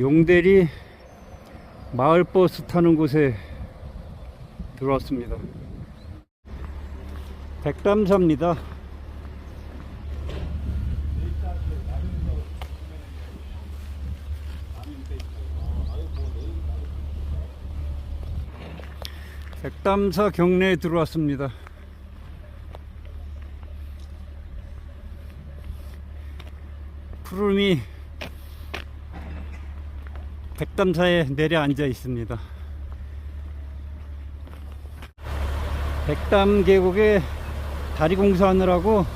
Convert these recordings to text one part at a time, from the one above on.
용대리 마을버스 타는 곳에 들어왔습니다. 백담사입니다. 백담사 경내에 들어왔습니다. 푸름이 백담사에 내려앉아 있습니다. 백담 계곡에 다리 공사하느라고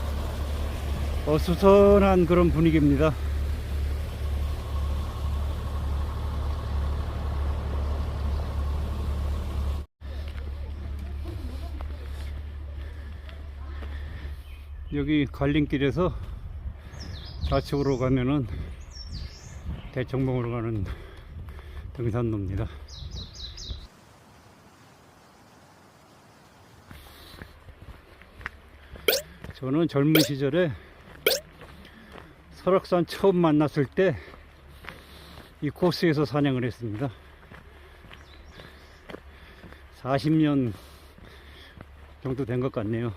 어수선한 그런 분위기입니다. 여기 갈림길에서 좌측으로 가면은 대청봉으로 가는 등산로입니다. 저는 젊은 시절에 설악산 처음 만났을 때 이 코스에서 사냥을 했습니다. 40년 정도 된 것 같네요.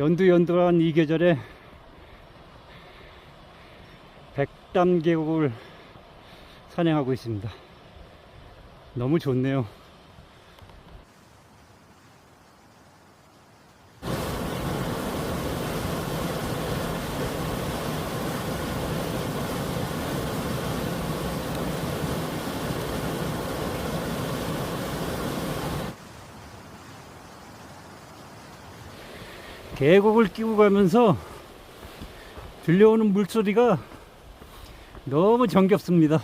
연두연두한 이 계절에 백담 계곡을 산행하고 있습니다. 너무 좋네요. 계곡을 끼고 가면서 들려오는 물소리가 너무 정겹습니다.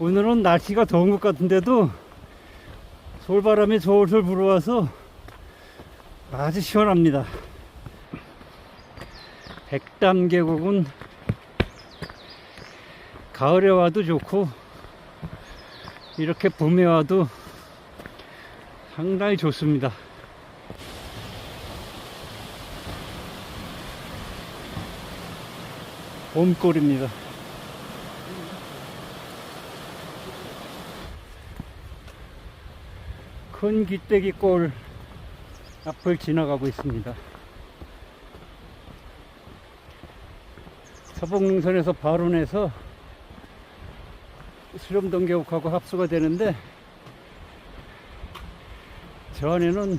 오늘은 날씨가 더운 것 같은데도 솔바람이 솔솔 불어와서 아주 시원합니다. 백담 계곡은 가을에 와도 좋고 이렇게 봄에 와도 상당히 좋습니다. 봄골입니다. 큰 기대기 골 앞을 지나가고 있습니다. 서봉선에서 바로 내서 수렴동 계곡하고 합수가 되는데 저 안에는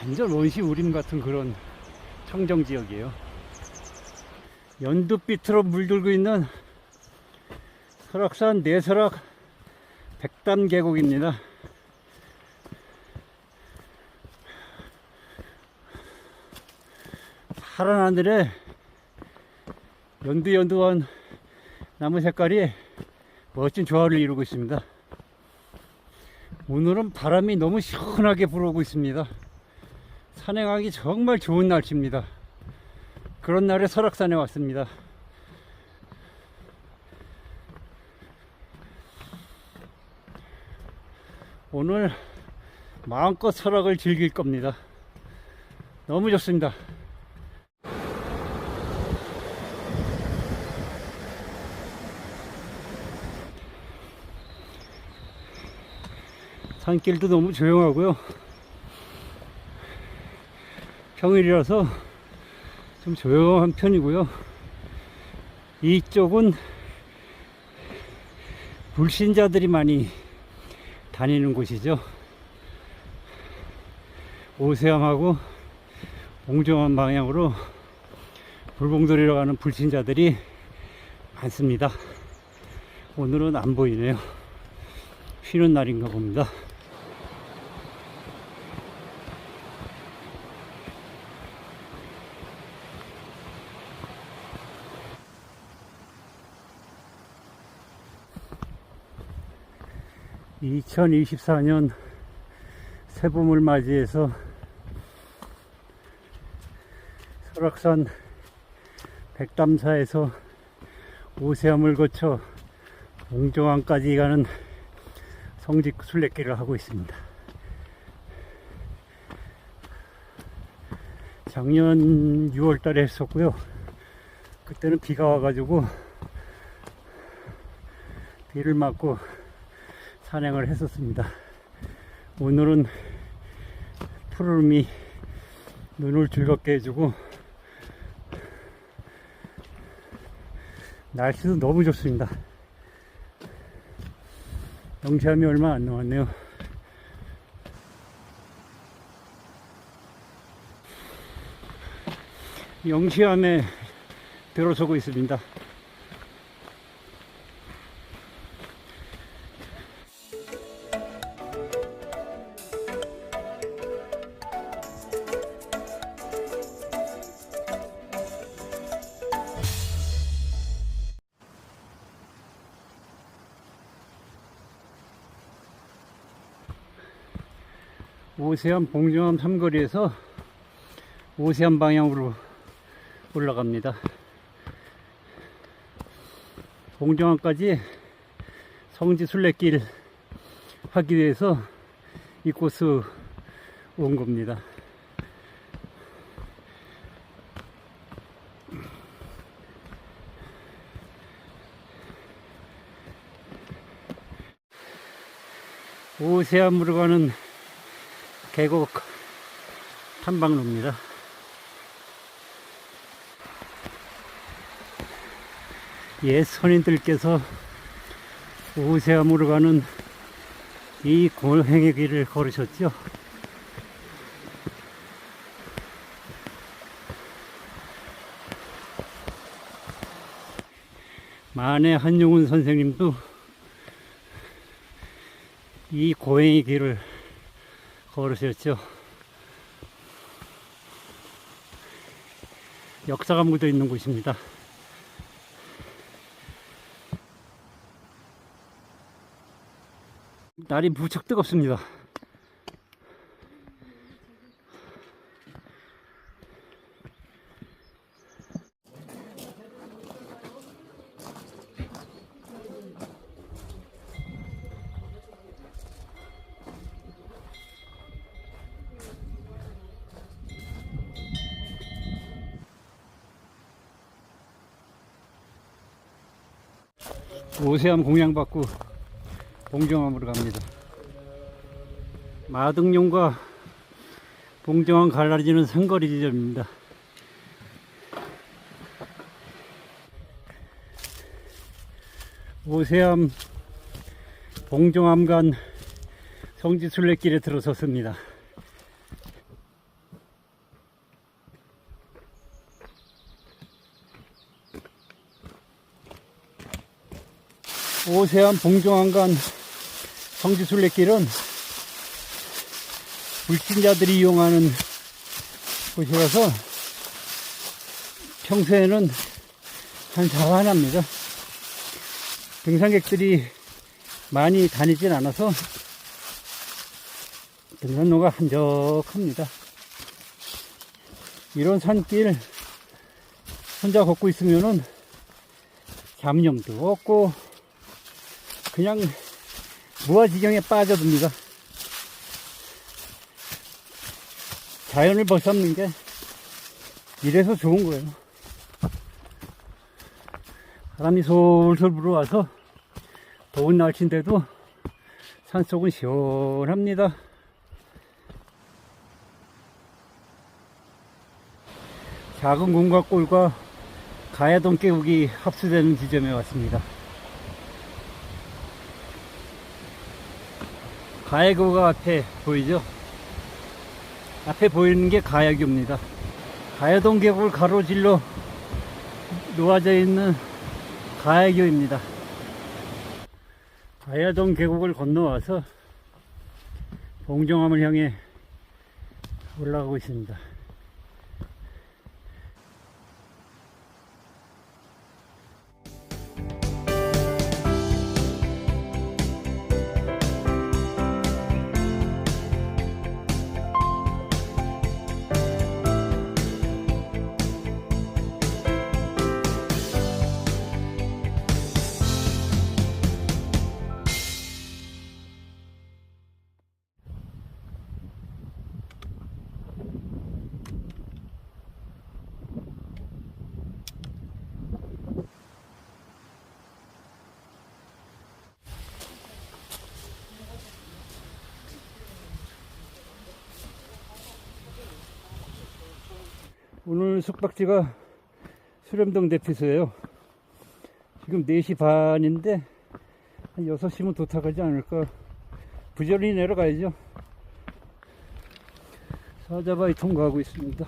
완전 원시 우림 같은 그런 청정 지역이에요. 연두빛으로 물들고 있는 설악산 내설악 백담 계곡입니다. 파란 하늘에 연두연두한 나무 색깔이 멋진 조화를 이루고 있습니다. 오늘은 바람이 너무 시원하게 불어오고 있습니다. 산행하기 정말 좋은 날씨입니다. 그런 날에 설악산에 왔습니다. 오늘 마음껏 설악을 즐길 겁니다. 너무 좋습니다. 산길도 너무 조용하고요. 평일이라서 좀 조용한 편이고요. 이쪽은 불신자들이 많이 다니는 곳이죠. 오세암하고 봉정암 방향으로 불봉돌이로 가는 불신자들이 많습니다. 오늘은 안 보이네요. 쉬는 날인가 봅니다. (2024년) 새봄을 맞이해서 설악산 백담사에서 오세암을 거쳐 봉정암까지 가는 성직 순례길을 하고 있습니다. 작년 6월 달에 했었고요. 그때는 비가 와가지고 비를 맞고 산행을 했었습니다. 오늘은 푸르름이 눈을 즐겁게 해주고 날씨도 너무 좋습니다. 영시함이 얼마 안 남았네요. 영시함에 들어서고 있습니다. 오세암 봉정암 삼거리에서 오세암 방향으로 올라갑니다. 봉정암까지 성지 순례길 하기 위해서 이곳으로 온 겁니다. 오세암으로 가는 계곡 탐방로입니다. 옛 선인들께서 오세암으로 가는 이 골행의 길을 걸으셨죠. 만해 한용운 선생님도 이 고행의 길을 걸으셨죠. 역사가 묻어 있는 곳입니다. 날이 무척 뜨겁습니다. 오세암 공양받고 봉정암으로 갑니다. 마등용과 봉정암 갈라지는 상거리 지점입니다. 오세암 봉정암 간 성지순례길에 들어섰습니다. 오세암 봉정암간 성지순례길은 불신자들이 이용하는 곳이라서 평소에는 한산합니다. 등산객들이 많이 다니진 않아서 등산로가 한적합니다. 이런 산길 혼자 걷고 있으면은 잡념도 없고 그냥 무아지경에 빠져듭니다. 자연을 벗삼는 게 이래서 좋은 거예요. 바람이 솔솔 불어와서 더운 날씨인데도 산속은 시원합니다. 작은 공각골과 가야동 계곡이 합수되는 지점에 왔습니다. 가야교가 앞에 보이죠? 앞에 보이는 게 가야교입니다. 가야동 계곡을 가로질러 놓아져 있는 가야교입니다. 가야동 계곡을 건너와서 봉정암을 향해 올라가고 있습니다. 오늘 숙박지가 수렴동 대피소예요. 지금 4시 반인데 한 6시면 도착하지 않을까. 부지런히 내려가야죠. 사자바위 통과하고 있습니다.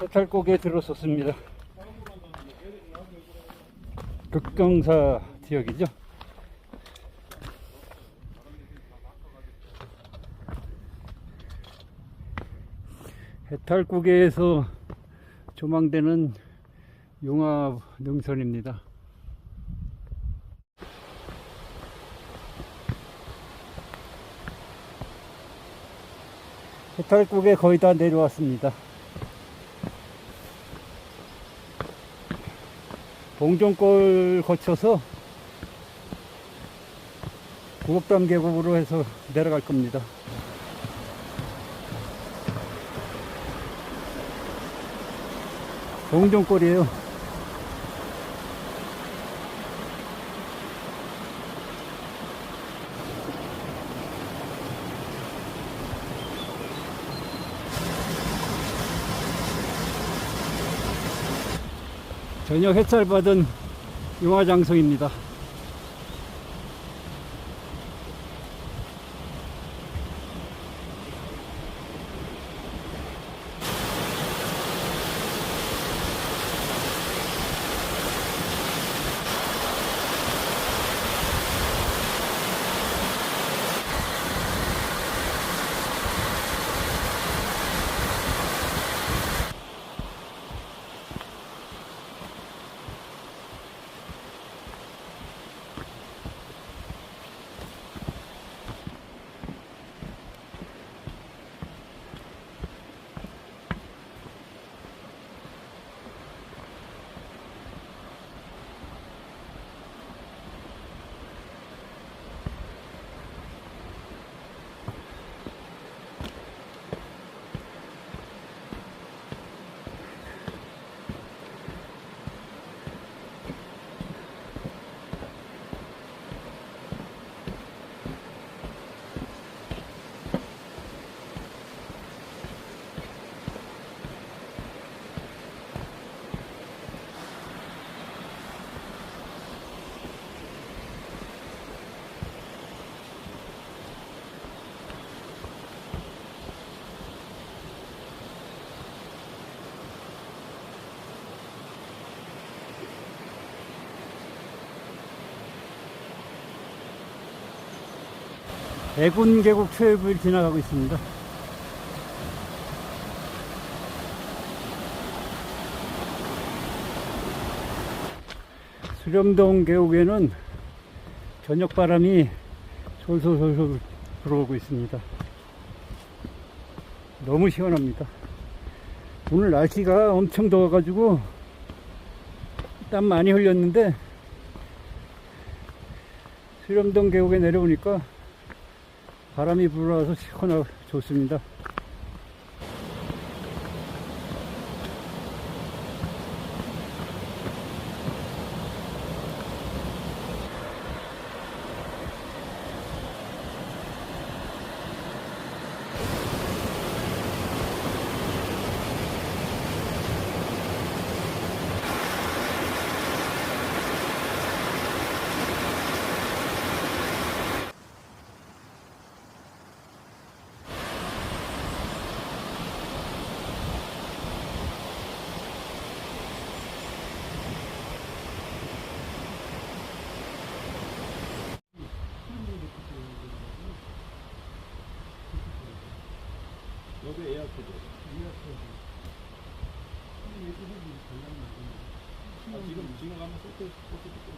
해탈곡에 들어섰습니다. 극경사 지역이죠. 해탈국에서 조망되는 용화 능선입니다. 해탈국에 거의 다 내려왔습니다. 봉종골 거쳐서 구곡담 계곡으로 해서 내려갈 겁니다. 봉종골이에요. 저녁 햇살 받은 용화장성입니다. 애군 계곡 초입을 지나가고 있습니다. 수렴동 계곡에는 저녁 바람이 솔솔솔솔 불어오고 있습니다. 너무 시원합니다. 오늘 날씨가 엄청 더워가지고 땀 많이 흘렸는데 수렴동 계곡에 내려오니까 바람이 불어와서 시원하고 좋습니다. Okay, okay.